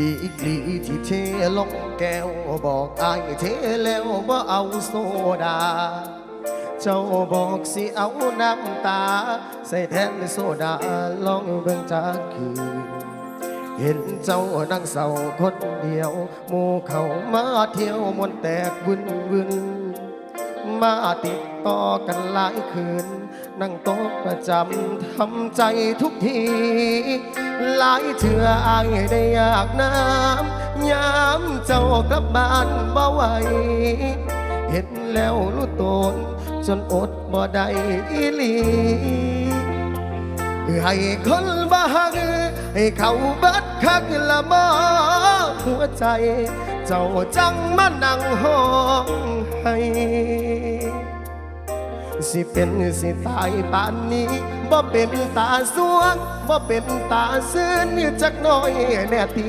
ดีกรีที่เทลงแก้วบอกอายเทแล้วว่าเอาโซดา เจ้าบอกสิเอาน้ำตา ใส่แทนโซดาลองเบิ่งจากคืน เห็นเจ้านั่งเศร้าคนเดียวหมู่เขามาเที่ยวมวนแตกวุ่นวุ่น มาติดต่อกันหลายคืน นั่งโต๊ะประจำทำใจทุกที หลายเถื่ออายได้อยากน้ำยามเจ้ากลับบ้านบ่ไหวเห็นแล้วรู้ตนจนอดบ่ได้อีหลีให้คนบ้าหักให้เขาบิดคักละมอหัวใจ เจ้าจังมานั่งห้องให้ สิเป็นสิตายป่านนี้บ่เป็นตาสวงบ่เป็นตาซื่นจักน้อยแน่ตี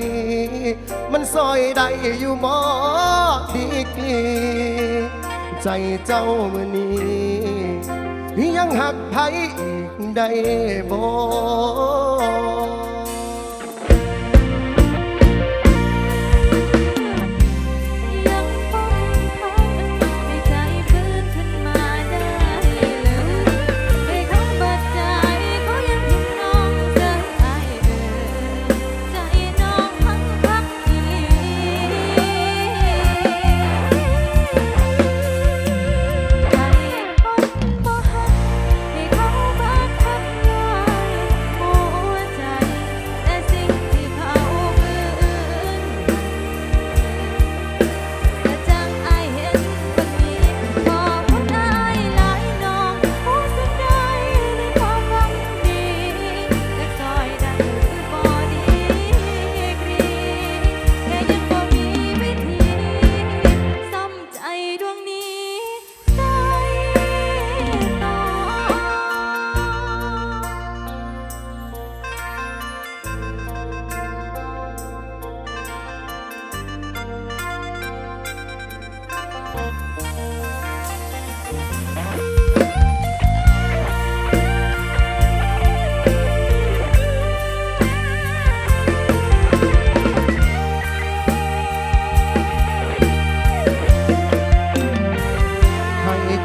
มันซอยได้อยู่มอดีกลีใจเจ้ามือนี้ยังหักไผอีกได้บ่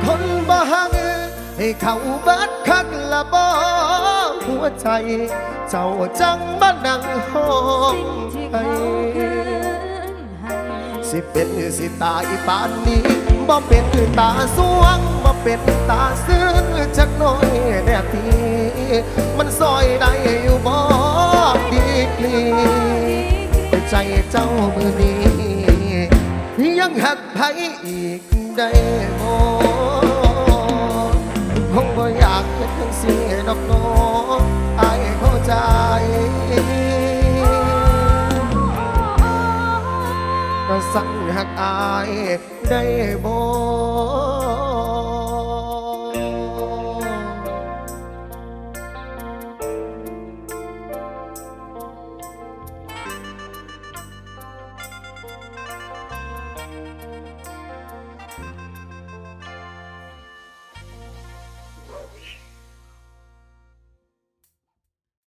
คนบ้าหักให้เขาบิดคักละบ่หัวใจ เจ้าจังมานั่งห้องที่ให้สิเป็นสิตายปานนี้บ่เป็นตาสวงบ่เป็นตาซื่อจักน้อยแน่ทีมันซอยได้อยู่บ่ดีกลีใจเจ้ามือนี้ยังหักไผอีกได้บ่ คงบ่อยากเป็นทั้งเสียดอกน้องอายเข้าใจก็สั่งหักอายได้บ่